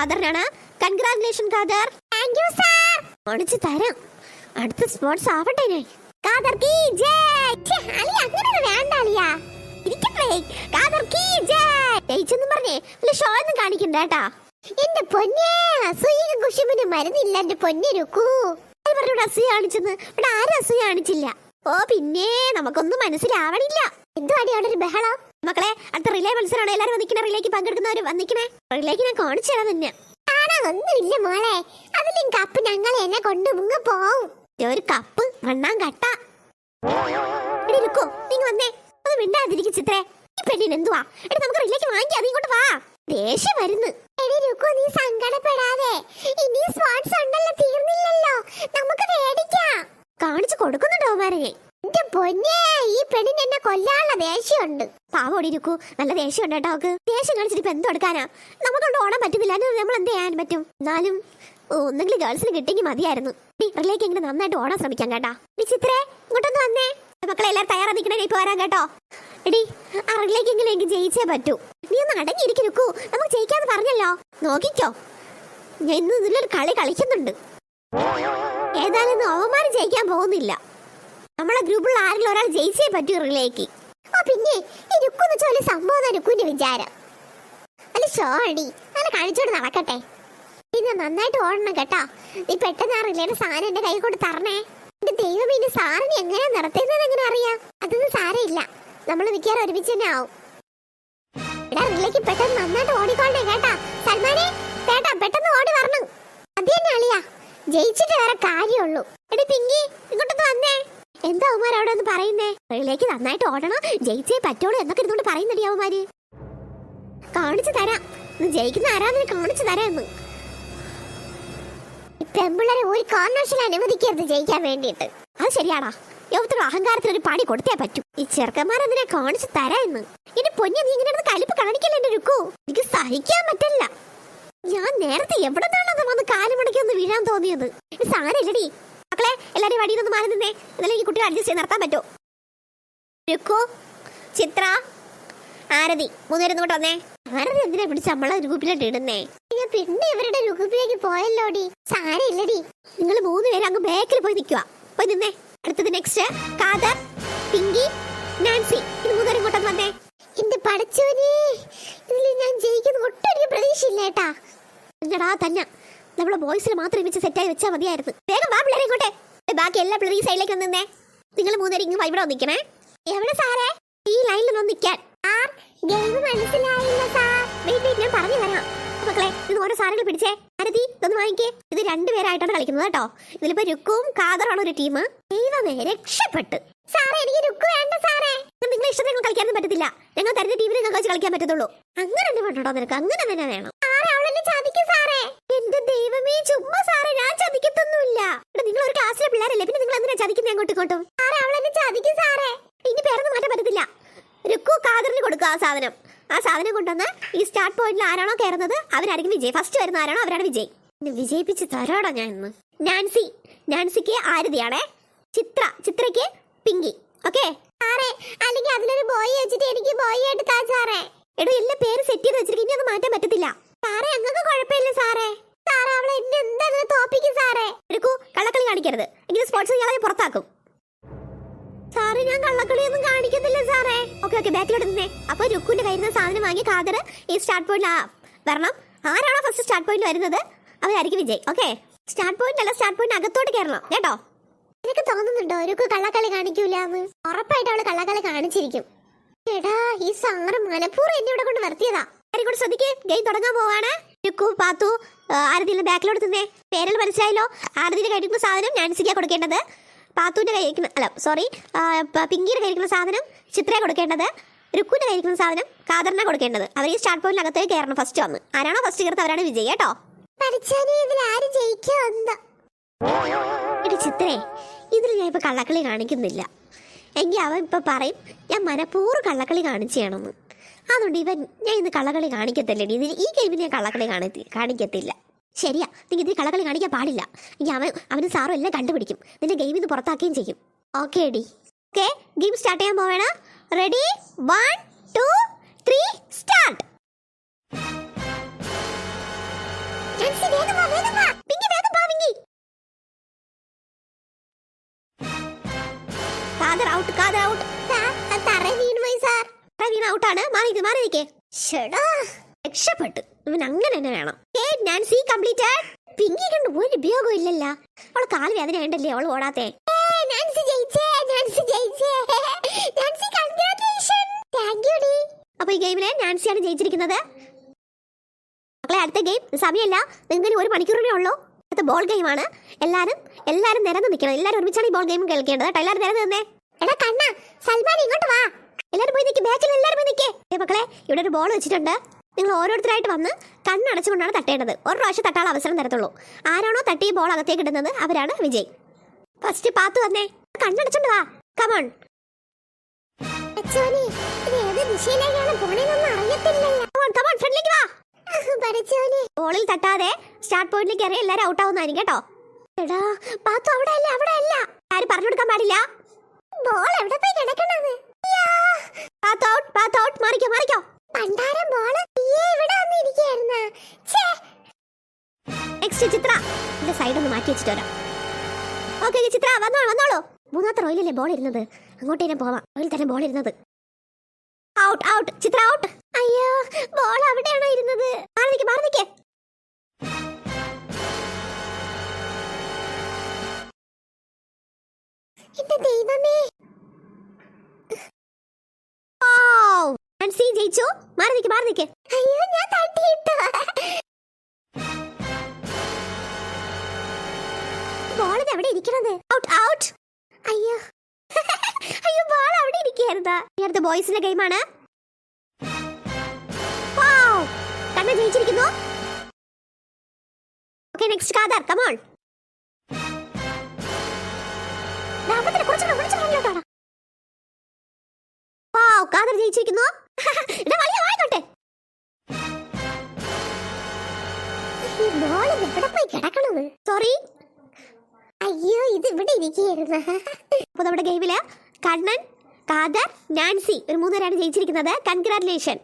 കാദറിനാണ് congratulation Khader thank you sir കാണിച്ചു തരാം. അടുത്ത സ്പോർട്സ് ആവട്ടെ ഞാൻ കാദർ കീ ജയ് അളിയ അങ്ങനെ വേണ്ട അളിയ. ഇരിക്കട്ടെ. കാദർ കീ ജയ് ജയിച്ചെന്ന് പറഞ്ഞേ. വല്ല ഷോ ഒന്നും കാണിക്കണ്ട കേട്ടാ. എന്റെ പൊന്നേ അസൂയ കുശുമിന് മരുന്നില്ല എന്റെ പൊന്നെ രുക്കൂ. പറഞ്ഞൂടെ അസൂയ കാണിച്ചെന്ന്. ഇവിടെ ആരും അസൂയ കാണിച്ചില്ല. ഓ പിന്നെ നമുക്കൊന്നും മനസ്സിലാവണില്ല. എന്തുവാടി അവിടെ ഒരു ബഹളം? മക്കളെ അടുത്ത റിലേ മത്സരമാണ്. എല്ലാരും വന്നിക്കണേ റിലേക്ക് പങ്കെടുക്കുന്നവര് വന്നിക്കണേ റിലേക്ക് ഞാൻ കാണിച്ചു തരാം തന്നെ ഒന്നുമില്ല മോളെ. അതിലും കപ്പ് ഞങ്ങൾ എന്നെ കൊണ്ടു മുങ്ങ പോവും. ഒരു കപ്പ് വണ്ണാൻ കട്ട. എടി രുക്കോ നീங்க വന്നേ. അത് മിണ്ടാതിരിക്കും ചിത്രേ. ഈ പെണ്ണിന് എന്തുവാ? എടി നമുക്ക് റിലേക്ക് വാങ്ങി നീ ഇങ്ങോട്ട് വാ. ദേഷ്യം വരുന്നു. എടി രുക്കോ നീ സങ്കടപ്പെടാതെ. ഇനി സ്പോർട്സ് ഉണ്ടല്ലോ തീർന്നില്ലല്ലോ. നമുക്ക് മേടിക്കാം കാണിച്ചു കൊടുക്കുന്നുണ്ടോ അവന്മാരെ? എന്റെ പൊന്നേ ഈ പെണ്ണിന് എന്നെ കൊല്ലാനുള്ള ദേഷ്യമുണ്ട്. പാവോടി രുക്കു നല്ല ദേഷ്യമുണ്ട് കേട്ടോ അവക്ക് ദേഷ്യം കാണിച്ചിട്ട് ഇപ്പൊ എന്തെടുക്കാനാ നമുക്കൊണ്ട് ഓടാൻ പറ്റുന്നില്ല. നമ്മൾ എന്ത് ചെയ്യാൻ പറ്റും? എന്നാലും ഒന്നെങ്കിലും ഗേൾസിന് കിട്ടിയെങ്കിൽ മതിയായിരുന്നു. റിലേക്ക് എങ്ങനെ നന്നായിട്ട് ഓടാൻ ശ്രമിക്കാം കേട്ടാ. വിചിത്രേ ചിത്രേ ഇങ്ങോട്ടൊന്ന് വന്നേ. മക്കളെ എല്ലാവരും തയ്യാറാ ഇപ്പൊ വരാൻ കേട്ടോ. എടി ആ റിലേക്ക് എങ്കിലും എനിക്ക് ജയിച്ചേ പറ്റൂ. നീ ഒന്ന് അടങ്ങിയിരിക്കും രുക്കു. നമുക്ക് ജയിക്കാന്ന് പറഞ്ഞല്ലോ. നോക്കിക്കോ. ഞാൻ ഇന്ന് ഇതിലൊരു കളി കളിക്കുന്നുണ്ട്. ഏതായാലും അവന്മാരും ജയിക്കാൻ പോകുന്നില്ല. നമ്മളെ ഗ്രൂപ്പിലുള്ള ആരെങ്കിലും ഒരാൾ ജയിച്ചേ പറ്റൂ റിലേക്ക് ഈ രുക്കുന്ന് ചോല സംഭവം രുക്കുവിന്റെ വിചാരം. അല്ല ഷോടി അങ്ങനെ കാണിച്ചോട് നടക്കട്ടെ. പിന്നെ നന്നായിട്ട് ഓടണം കേട്ടോ. നീ പെട്ടെന്ന് ആ റിലേയുടെ സാധനം എന്റെ കൈ കൊണ്ട് തരണേ. എന്റെ ദൈവം ഇനി സാറിന് എങ്ങനെയാ നടത്തുന്നത് എങ്ങനെ അറിയാം? അതൊന്നും സാരമില്ല. നമ്മൾ മിക്കവാറും ഒരുമിച്ച് തന്നെ ആവും. എടാ റിലേക്ക് പെട്ടെന്ന് നന്നായിട്ട് ഓടിക്കോണ്ടേ കേട്ടാ. സൽമാനെ കേട്ടാ പെട്ടെന്ന് ഓടി വരണം. അത് തന്നെ അളിയാ. ജയിച്ചിട്ട് വേറെ കാര്യമുള്ളൂ എടി പിങ്കി ഒന്ന് പറയുന്നേ? വെളിയിലേക്ക് നന്നായിട്ട് ഓടണം. ജയിച്ചേ പറ്റുള്ളൂ എന്നൊക്കെ ഇരുന്നോണ്ട് പറയുന്നടി അവന്മാര്. കാണിച്ചു തരാം. ജയിക്കുന്ന ആരാന്ന് കാണിച്ചു തരാന്ന്. പെമ്പിള്ളരെ ഒരു കാരണവശാലും അനുവദിക്കരുത് ജയിക്കാൻ വേണ്ടിട്ട് അത് ശരിയാടാ. യൗവത്തിന് അഹങ്കാരത്തിന് ഒരു പണി കൊടുത്തേ പറ്റൂ. ഈ ചെറുക്കന്മാരെന്തിനെ കാണിച്ചു തരാന്ന്. എന്റെ പൊന്നെ നീ ഇങ്ങനെ കലിപ്പ് കാണിക്കല്ലേ എന്റെ രുക്കു? എനിക്ക് സഹിക്കാൻ പറ്റില്ല. ഞാൻ നേരത്തെ എവിടെ നിന്നാണ് വന്ന് കാലുമടക്കി ഒന്ന് വീഴാൻ തോന്നിയത്? സാരമില്ലടി മക്കളെ എല്ലാരെയും വടിയിൽ നിന്ന് മാറി നിന്നേ. എന്നാലും ഈ കുട്ടികൾ അഡ്ജസ്റ്റ് ചെയ്ത് നടത്താൻ പറ്റുമോ രുക്കു ചിത്ര ആരതി മൂന്നുപേരും ഇങ്ങോട്ട് വന്നേ. ആരതി എന്തിനാ പിടിച്ച് നമ്മളെ ഗ്രൂപ്പിലോട്ട് ഇടുന്നേ? ഞാൻ പിന്നെ ഇവരുടെ ഗ്രൂപ്പിലേക്ക് പോയല്ലോടി. സാരമില്ലടി. നിങ്ങൾ മൂന്നുപേരും അങ്ങ് ബാക്കിൽ പോയി നിൽക്കുക. പോയി നിന്നേ. അടുത്തത് നെക്സ്റ്റ് കാദർ നമ്മളെ ബോയ്സിൽ മാത്രം വെച്ച് സെറ്റായി വെച്ചാൽ മതിയായിരുന്നു. വേഗം വാ പിള്ളേരെ ഇങ്ങോട്ടെ. ബാക്കി എല്ലാ പിള്ളേരും ഈ സൈഡിലേക്ക് നിന്നേ. നിങ്ങൾ മൂന്നുപേരും ഇങ്ങ് ഇവിടെ വന്നിക്കണേ എവിടെ സാറേ? ഈ ലൈനിൽ ഒന്ന് നിൽക്കാൻ. ഗെയിം മനസ്സിലായില്ല സാർ. വെയിറ്റ് ഞാൻ പറഞ്ഞു തരാം. മക്കളെ ഇത് ഓരോ സാധനങ്ങൾ പിടിച്ചേ. അരതി ഇതൊന്ന് വാങ്ങിക്കേ. ഇത് രണ്ടുപേരായിട്ടാണ് കളിക്കുന്നത് കേട്ടോ. ഇതിലിപ്പോ രുക്കും കാതറാണ് ഒരു ടീം ദൈവമേ രക്ഷപ്പെട്ട്. സാറേ എനിക്ക് രുക്കു വേണ്ട സാറേ. നിങ്ങൾ ഇഷ്ടത്തിന് കളിക്കാനൊന്നും പറ്റത്തില്ല. ഞങ്ങൾ തരുന്ന ടീമിൽ നിങ്ങൾക്ക് വെച്ച് കളിക്കാൻ പറ്റത്തുള്ളൂ. അങ്ങനെ തന്നെ വേണ്ടോ നിനക്ക്? അങ്ങനെ തന്നെ വേണം സാറേ അവളെന്നെ ചതിക്കും സാറേ എന്റെ ദൈവമേ ചുമ്മാ സാറേ ഞാൻ ചതിക്കത്തൊന്നുമില്ല ഇവിടെ നിങ്ങൾ ഒരു ക്ലാസ്സിലെ പിള്ളേരല്ലേ പിന്നെ നിങ്ങൾ എന്തിനാ ചതിക്കുന്നത് അങ്ങോട്ടും സാറേ അവളെന്നെ ചതിക്കും സാറേ. ഇനി പേരൊന്നും മാറ്റാൻ പറ്റത്തില്ല. രുക്കു കാതറിന് കൊടുക്കുക ആ സാധനം. ആ സാധനം കൊണ്ടുവന്ന് ഈ സ്റ്റാർട്ട് പോയിന്റിൽ ആരാണോ കയറുന്നത് അവരായിരിക്കും വിജയ്. ഫസ്റ്റ് വരുന്ന ആരാണോ അവരാണ് വിജയ്. വിജയിപ്പിച്ച് തരാടാ ഞാൻ ഇന്ന്. നാൻസി. നാൻസിക്ക് ആരതിയാണേ. ചിത്ര. ചിത്രയ്ക്ക് പിങ്കി. ഓക്കെ സാറേ അല്ലെങ്കിൽ അതിലൊരു ബോയ് വെച്ചിട്ട് എനിക്ക് ബോയ് എടുത്താ സാറേ. എടോ എല്ലാ പേര് സെറ്റ് ചെയ്ത് വെച്ചിരിക്കും. ഇനി അത് മാറ്റാൻ പറ്റത്തില്ല. സാറേ അങ്ങക്ക് കുഴപ്പമില്ല സാറേ. സാറേ അവളെ എന്നെ എന്താ തോപ്പിക്കും സാറേ? എടുക്കൂ കള്ളക്കളി കാണിക്കരുത്. എങ്കിലും സ്പോർട്സ് ഇയാളെ പുറത്താക്കും. സാറേ ഞാൻ കള്ളക്കളിയൊന്നും കാണിക്കുന്നില്ല സാറേ. ഓക്കെ ഓക്കെ ബാക്കിലോട്ട് നിന്നേ. അപ്പൊ രുക്കുന്റെ കയ്യിൽ നിന്ന് സാധനം വാങ്ങി കാതർ ഈ സ്റ്റാർട്ട് പോയിന്റ് വരണം. ആരാണോ ഫസ്റ്റ് സ്റ്റാർട്ട് പോയിന്റ് വരുന്നത്? അവരായിരിക്കും വിജയ്. ഓക്കെ സ്റ്റാർട്ട് പോയിന്റ് അല്ല സ്റ്റാർട്ട് പോയിന്റ് അകത്തോട്ട് കയറണം. കേട്ടോ? എനിക്ക് തോന്നുന്നുണ്ടോ രുക്കു കള്ളക്കളി കാണിക്കൂലെന്ന്? ഉറപ്പായിട്ട് അവൾ കള്ളക്കളി കാണിച്ചിരിക്കും. എടാ ഈ സാറ് മനഃപൂർവം എന്നെ ഇവിടെ കൊണ്ട് നിർത്തിയതാ. കൂടെ ശ്രദ്ധിക്കേ. ഗെയിം തുടങ്ങാൻ പോവാണ്. രുക്കു പാത്തു ആരതിയിൽ ബാക്കിലോട്ട് നിന്നേ. പേരിൽ മനസ്സിലായല്ലോ? ആരതിന്റെ കഴിക്കുന്ന സാധനം നാൻസിക്കാ കൊടുക്കേണ്ടത്. പാത്തുവിന്റെ കഴിക്കുന്ന അല്ല സോറി പിങ്കിയുടെ കഴിക്കുന്ന സാധനം ചിത്രയെ കൊടുക്കേണ്ടത്. രുക്കുവിന്റെ കഴിക്കുന്ന സാധനം കാദറിനെ കൊടുക്കേണ്ടത്. അവർ ഈ സ്റ്റാർട്ട് പോയിന്റിനകത്ത് കയറണം ഫസ്റ്റ് വന്ന്. ആരാണോ ഫസ്റ്റ് കയറുന്നത് അവരാണ് വിജയ് കേട്ടോ? ചിത്രേ ഇതിൽ ഞാൻ ഇപ്പൊ കള്ളക്കളി കാണിക്കുന്നില്ല. എങ്കിൽ അവൻ ഇപ്പൊ പറയും ഞാൻ മനഃപൂർവം കള്ളക്കളി കാണിച്ചാണെന്ന് അതുകൊണ്ട് ഇവൻ ഞാൻ ഇന്ന് കള്ളക്കളി കാണിക്കത്തില്ല ഇതിന് ഈ ഗെയിമിൽ ഞാൻ കള്ളക്കളി കാണി കാണിക്കത്തില്ല. ശരിയാ നീ ഇതിന് കളകളി കാണിക്കാൻ പാടില്ല. ഇനി അവൻ അവന് സാറും എല്ലാം കണ്ടുപിടിക്കും. നിന്റെ ഗെയിമിൽ ഇത് പുറത്താക്കുകയും ചെയ്യും. ഓക്കെ എടി. ഓക്കെ ഗെയിം സ്റ്റാർട്ട് ചെയ്യാൻ പോവേണ. Ready one two three start out Khader out തറ മാറി മാറി നിൽക്കേ രക്ഷപ്പെട്ടു. ഇവൻ അങ്ങനെ തന്നെ വേണം. ഏ നാൻസി കംപ്ലീറ്റഡ് പിങ്കി കണ്ട് ഒരു ഉപയോഗം ഇല്ലല്ലോ. അവൾ കാൽ വേദന ഉണ്ടല്ലേ അവൾ ഓടാത്തെ. അപ്പൊ ഈ ഗെയിമിലെ നാൻസിയാണ് ജയിച്ചിരിക്കുന്നത്. മക്കളെ അടുത്ത ഗെയിം. സമയമല്ല. നിങ്ങൾക്ക് ഒരു മണിക്കൂറിനേ ഉള്ളൂ. അടുത്ത ബോൾ ഗെയിമാണ് എല്ലാരും എല്ലാരും നിരന്ന് നിൽക്കണം എല്ലാരും ഒരുമിച്ചാണ് ഈ ബോൾ ഗെയിം കളിക്കേണ്ടത്. കേട്ടോ എല്ലാരും നിരന്ന് നിന്നേ. എടാ കണ്ണ സൽമാൻ ഇങ്ങോട്ട് വാ. എല്ലാരും പോയി നിൽക്കും ബാക്കിൽ എല്ലാരും പോയി നിൽക്കേ മക്കളെ ഇവിടെ ഒരു ബോൾ വെച്ചിട്ടുണ്ട്. നിങ്ങൾ ഓരോരുത്തരായിട്ട് വന്ന് കണ്ണടച്ചുകൊണ്ടാണ് തട്ടേണ്ടത്. ഒരു പ്രാവശ്യം തട്ടാൻ അവസരം തരത്തുള്ളൂ. ആരാണോ തട്ടി ബോൾ അകത്തേക്ക് ഇടുന്നത് അവരാണ് വിജയ്. ഫസ്റ്റ് പാത്ത് വന്നേ. കണ്ണടച്ചോണ്ട് വാ. കമോൺ ബോളിൽ തട്ടാതെ സ്റ്റാർട്ട് പോയിന്റിലേക്ക് കയറി എല്ലാരും ഔട്ട് ആവുന്നതായിരിക്കും കേട്ടോ. എടാ പാത്തു അവിടെ അല്ല അവിടെ അല്ല ആരും പറഞ്ഞു കൊടുക്കാൻ പാടില്ല. ബോൾ എവിടെ പോയി കിടക്കണത്? Path out path out Marico Marico. പണ്ടാരം ബോൾ ഇവിടെ വന്നിരിക്കുകയായിരുന്ന? നെക്സ്റ്റ് ചിത്ര. എന്റെ സൈഡ് ഒന്ന് മാറ്റി വെച്ചിട്ട് വരാം. ഓക്കെ ചിത്ര വന്നോളൂ വന്നോളൂ. മൂന്നാമത്തെ റോയിലല്ലേ ബോൾ ഇരുന്നത്? അങ്ങോട്ട് ഞാൻ പോവാം. റോയിൽ തന്നെ ബോൾ ഇരുന്നത്. ഔട്ട് ഔട്ട് ചിത്ര ഔട്ട് അയ്യോ ബോൾ അവിടെയാണോ ഇരുന്നത്? മാറി നിൽക്ക് മാറി നിൽക്ക് എന്റെ ദൈവമേ നാൻസി ജയിച്ചു? മാറി മാറി അയ്യോ ഞാൻ ബോൾ ഔട്ട് ഔട്ട് ബോൾ അവിടെ ജയിച്ചിരിക്കുന്നു. നെക്സ്റ്റ് കാദർ ജയിച്ചിരിക്കുന്നു. സോറി അയ്യോ ഇത് ഇവിടെ ഇരിക്കുകയായിരുന്നു. അപ്പൊ നമ്മുടെ ഗെയിമിൽ കണ്ണൻ കാദർ നാൻസി ഒരു മൂന്നുപേരാണ് ജയിച്ചിരിക്കുന്നത്. കൺഗ്രാറ്റുലേഷൻ